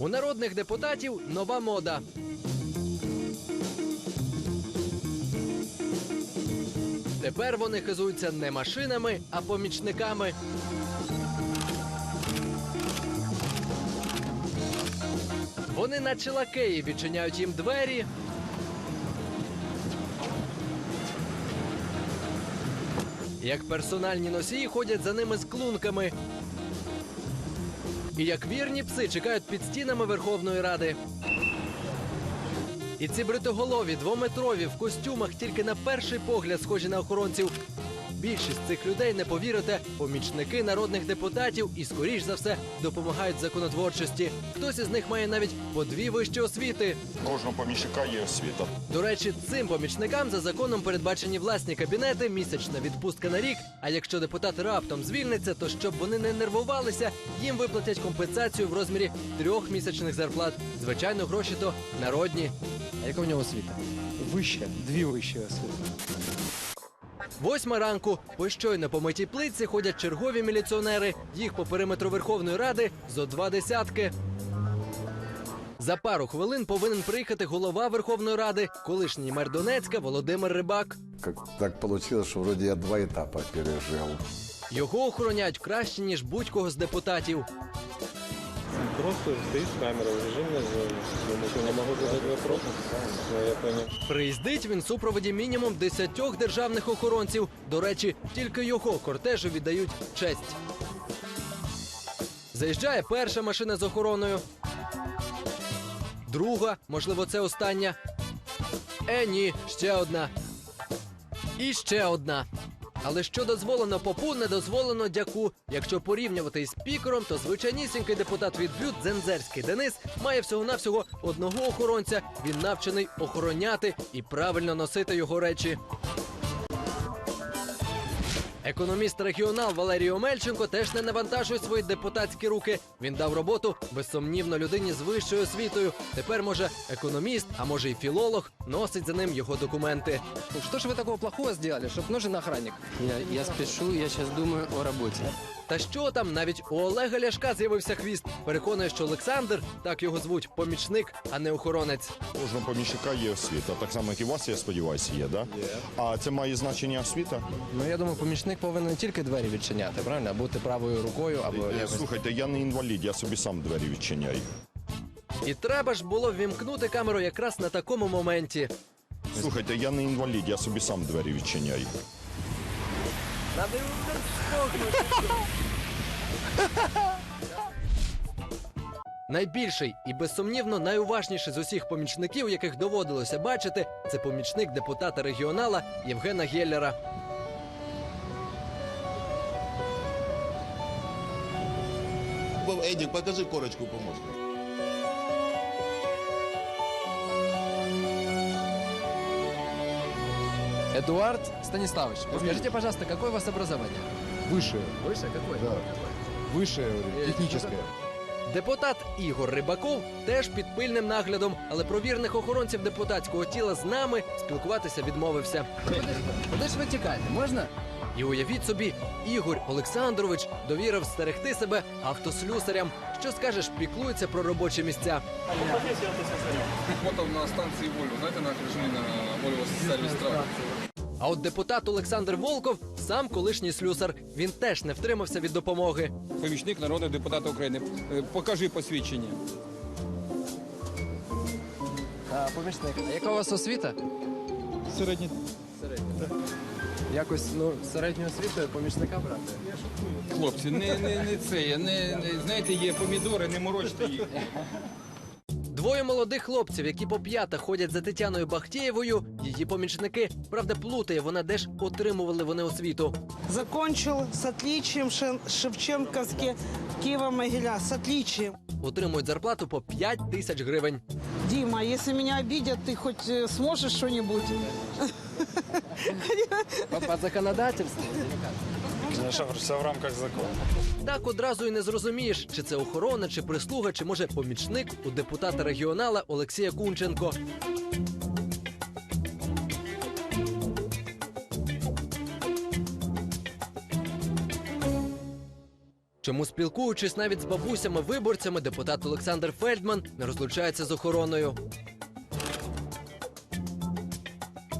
У народних депутатів нова мода. Тепер вони хизуються не машинами, а помічниками. Вони наче лакеї відчиняють їм двері. Як персональні носії ходять за ними з клунками. І як вірні пси чекають під стінами Верховної Ради. І ці бритоголові, двометрові в костюмах тільки на перший погляд схожі на охоронців. Більшість цих людей не повірите, помічники народних депутатів і, скоріш за все, допомагають законотворчості. Хтось із них має навіть по дві вищі освіти. Кожного поміщика є освіта. До речі, цим помічникам за законом передбачені власні кабінети, місячна відпустка на рік. А якщо депутат раптом звільниться, то щоб вони не нервувалися, їм виплатять компенсацію в розмірі трьох місячних зарплат. Звичайно, гроші то народні. А яка в нього освіта? Вище, дві вищі освіти. Восьма ранку по щойно помитій плитці ходять чергові міліціонери. Їх по периметру Верховної Ради зо два десятки. За пару хвилин повинен приїхати голова Верховної Ради, колишній мер Донецька Володимир Рибак. Как так получилось, что вроде я два этапа пережил. Його охороняють краще ніж будь-кого з депутатів. Просто стоит камера в зоны. Думаю, не могу задать вопрос. Понял. Приїздить він в супроводі мінімум десятьох державних охоронців. До речі, тільки його кортежу віддають честь. Заїжджає перша машина з охороною. Друга, можливо, це остання. Е, ні, ще одна. І ще одна. Але що дозволено попу, не дозволено дяку. Якщо порівнювати із спікером, то звичайнісінький депутат від Бют Дзензерський Денис має всього-навсього одного охоронця. Він навчений охороняти і правильно носити його речі. Економіст регіонал Валерій Омельченко теж не навантажує свої депутатські руки. Він дав роботу безсумнівно людині з вищою освітою. Тепер може економіст, а може й філолог, носить за ним його документи. Що ж ви такого плохого зробили, щоб нужен охранник? Я, я спішу, я зараз думаю о работе. Та що там, навіть у Олега Ляшка з'явився хвіст. Переконує, що Олександр, так його звуть, помічник, а не охоронець. Кожного поміщика є освіта. Так само, як і у вас, я сподіваюся, є, да? А це має значення освіта? Ну я думаю, помічник повинен не тільки двері відчиняти, правильно? А бути правою рукою або Е, якось. Слухайте, я не інвалід, я собі сам двері відчиняю. І треба ж було ввімкнути камеру якраз на такому моменті. Слухайте, я не інвалід, я собі сам двері відчиняю. Найбільший і безсумнівно найуважніший з усіх помічників, яких доводилося бачити, це помічник депутата регіонала Євгена Геллера. Эдик, покажи корочку помощника. Эдуард Станиславович, скажите, пожалуйста, какое у вас образование? Высшее, Выше какое? да. Высшее, говорю, техническое. Депутат Ігор Рибаков теж під пильним наглядом, але про вірних охоронців депутатського тіла з нами спілкуватися відмовився. Куда же вы текаете? Можно? І уявіть собі, Ігор Олександрович довірив стерегти себе автослюсарям. Що скажеш, піклується про робочі місця. Мотав на станції Volvo, знаєте, на окружні на Volvo сервіс трак. А от депутат Олександр Волков сам колишній слюсар. Він теж не втримався від допомоги. Помічник народного депутата України. Е, Покажи посвідчення. А, помічник. А яка у вас освіта? Середній Якось, ну, середню освіту помічника брати. Хлопці, не, не, не це. Не, не, знаєте, є помідори, не морочте їх. Двоє молодих хлопців, які по п'ятах ходять за Тетяною Бахтєєвою, її помічники. Правда, плутає вона, де ж отримували вони освіту. Закончил с отличием Шен- Шевченковский Киево-Могиля. С отличием. Отримують зарплату по 5 тисяч гривень. Дима, если меня обидят, ты хоть э, сможешь что-нибудь? По, все в рамках закону. Так одразу і не зрозумієш, чи це охорона, чи прислуга, чи може помічник у депутата регіонала Олексія Кунченко. Чому спілкуючись навіть з бабусями-виборцями, депутат Олександр Фельдман не розлучається з охороною.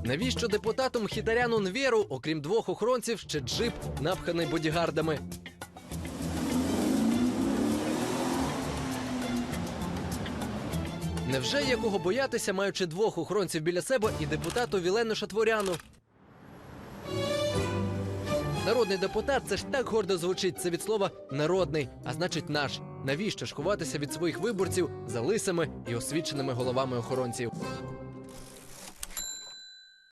Навіщо депутату Мхітаряну Нвєру, окрім двох охоронців, ще джип, напханий бодігардами? Невже є кого боятися, маючи двох охоронців біля себе і депутату Вілену Шатворяну? Народний депутат це ж так гордо звучить. Це від слова народний, а значить наш. Навіщо ж ховатися від своїх виборців за лисими і освіченими головами охоронців?